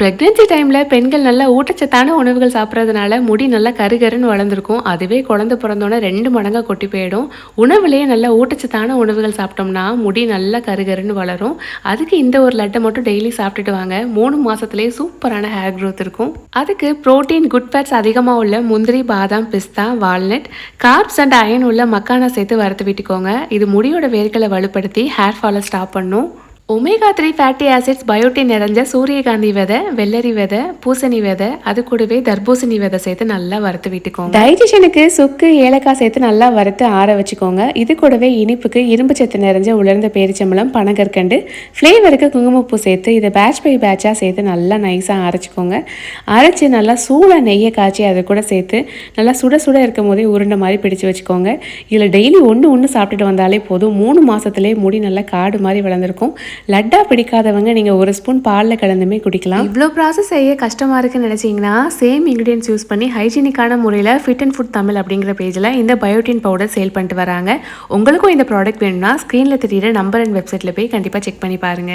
Pregnancy டைமில் பெண்கள் நல்லா ஊட்டச்சத்தான உணவுகள் சாப்பிட்றதுனால முடி நல்லா கருகருன்னு வளர்ந்துருக்கும். அதுவே குழந்தை பிறந்தோன்னே ரெண்டு மடங்காக கொட்டி போயிடும். உணவுலேயே நல்லா ஊட்டச்சத்தான உணவுகள் சாப்பிட்டோம்னா முடி நல்லா கருகருன்னு வளரும். அதுக்கு இந்த ஒரு லட்டை மட்டும் டெய்லி சாப்பிட்டுட்டு வாங்க. மூணு மாதத்துலேயே சூப்பரான ஹேர் க்ரோத் இருக்கும். அதுக்கு ப்ரோட்டீன் குட் ஃபேட்ஸ் அதிகமாக உள்ள முந்திரி பாதாம் பிஸ்தா வால்நட் கார்ப்ஸ் அண்ட் அயன் உள்ள மக்கானா சேர்த்து வறுத்து விட்டுக்கோங்க. இது முடியோட வேர்களை வலுப்படுத்தி ஹேர் ஃபாலை ஸ்டாப் பண்ணும். Omega three fatty acids biotin நிறைஞ்ச சூரியகாந்தி விதை வெள்ளரி விதை பூசணி விதை அது கூடவே தர்பூசணி விதை சேர்த்து நல்லா வறுத்து விட்டுக்கோங்க. டைஜஷனுக்கு சுக்கு ஏலக்காய் சேர்த்து நல்லா வறுத்து ஆற வச்சுக்கோங்க. இது கூடவே இனிப்புக்கு இரும்பு சத்து நிறைஞ்ச உலர்ந்த பேரிச்சம்பளம் பனகற்கண்டு ஃப்ளேவருக்கு குங்குமப்பூ சேர்த்து இதை பேட்ச் பை பேட்சாக சேர்த்து நல்லா நைஸாக அரைச்சிக்கோங்க. அரைச்சி நல்லா சூடாக நெய்யை காய்ச்சி அதை கூட சேர்த்து நல்லா சுட சுட இருக்கும் போதே உருண்டை மாதிரி பிடிச்சு வச்சுக்கோங்க. இதில் டெய்லி ஒன்று ஒன்று சாப்பிட்டுட்டு வந்தாலே போதும். மூணு மாதத்துலேயே முடி நல்லா காடு மாதிரி வளர்ந்துருக்கும். லட்டா பிடிக்காதவங்க நீங்கள் ஒரு ஸ்பூன் பாலில் கலந்துமே குடிக்கலாம். இவ்வளோ ப்ராசஸ் செய்ய கஷ்டமாக இருக்குன்னு நினச்சிங்கன்னா சேம் இன்க்ரீடியன்ஸ் யூஸ் பண்ணி ஹைஜீனிக்கான முறையில் ஃபிட் அண்ட் ஃபுட் தமிழ் அப்படிங்கிற பேஜில் இந்த பயோட்டின் பவுடர் சேல் பண்ணிட்டு வராங்க. உங்களுக்கும் இந்த ப்ராடக்ட் வேணும்னா ஸ்க்ரீனில் தெரியிற நம்பர் அண்ட் வெப்சைட்டில் போய் கண்டிப்பாக செக் பண்ணி பாருங்கள்